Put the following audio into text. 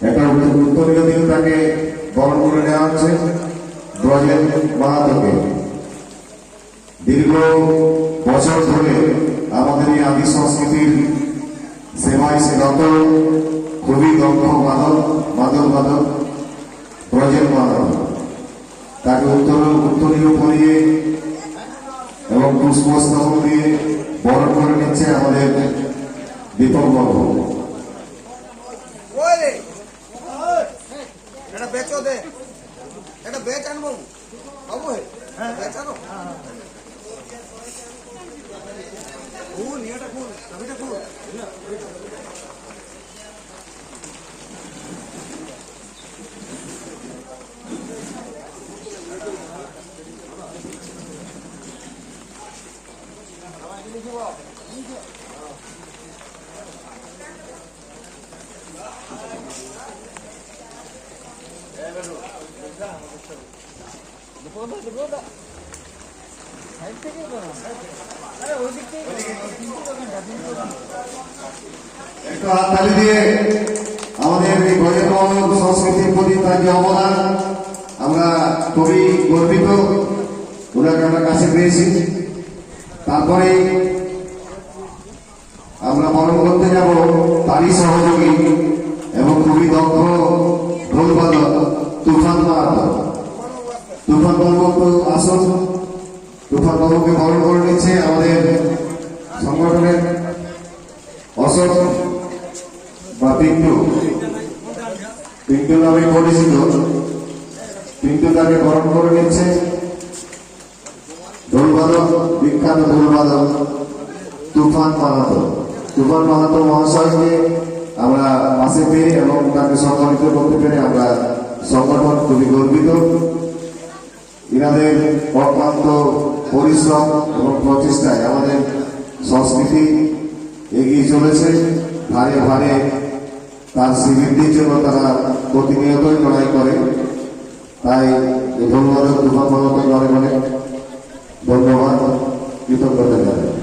এটা উত্তরীয় দিন তাকে বরণ করে নেওয়া হচ্ছে। ব্রজেন মাহাতোকে দীর্ঘ বছর ধরে আমাদের এই আদি সংস্কৃতির সেবায় সেরত খুবই দক্ষ মাদক মাদক মাদক ব্রজেন মাদক তাকে উত্তর উত্তরীয় পরিয়ে এবং পুষ্পস্তবক দিয়ে বরণ করে নিচ্ছে আমাদের দীপক বাবু ওই রে এটা বেচো একটু হাততালি দিয়ে আমাদের এই গজেন্দ্র সংস্কৃতির প্রতি তার যে অবদান, আমরা খুবই গর্বিত। ওনাকে আমরা কাছে পেয়েছি। তারপরে আমরা বরণ করতে যাব তারই সহযোগী এবং খুবই দক্ষ ঢোলবাদক তুফান তুফান বাবু আসুন। তুফান বাবুকে বরণ করে নিচ্ছে আমাদের সংগঠনের অশোক বা পিন্টু। পিন্টু নামে পরিচিত। পিন্টু তাকে বরণ করে নিচ্ছে। ঢোলবাদক, বিখ্যাত ঢোলবাদক তুফান মাহাতো তুফান মাহাতো মহাশয়কে আমরা পাশে পেয়ে এবং তাকে সম্মানিত করতে পেরে আমরা সংগঠন খুবই গর্বিত। ইনাদের অক্লান্ত পরিশ্রম এবং প্রচেষ্টায় আমাদের সংস্কৃতি এগিয়ে চলেছে। ভারে ভারে তার শ্রীবৃদ্ধির জন্য তারা প্রতিনিয়তই লড়াই করে। তাই ধন্যবাদ দুর্ভাগ্যমত অনেক অনেক ধন্যবাদ, কৃতজ্ঞতা জানাই।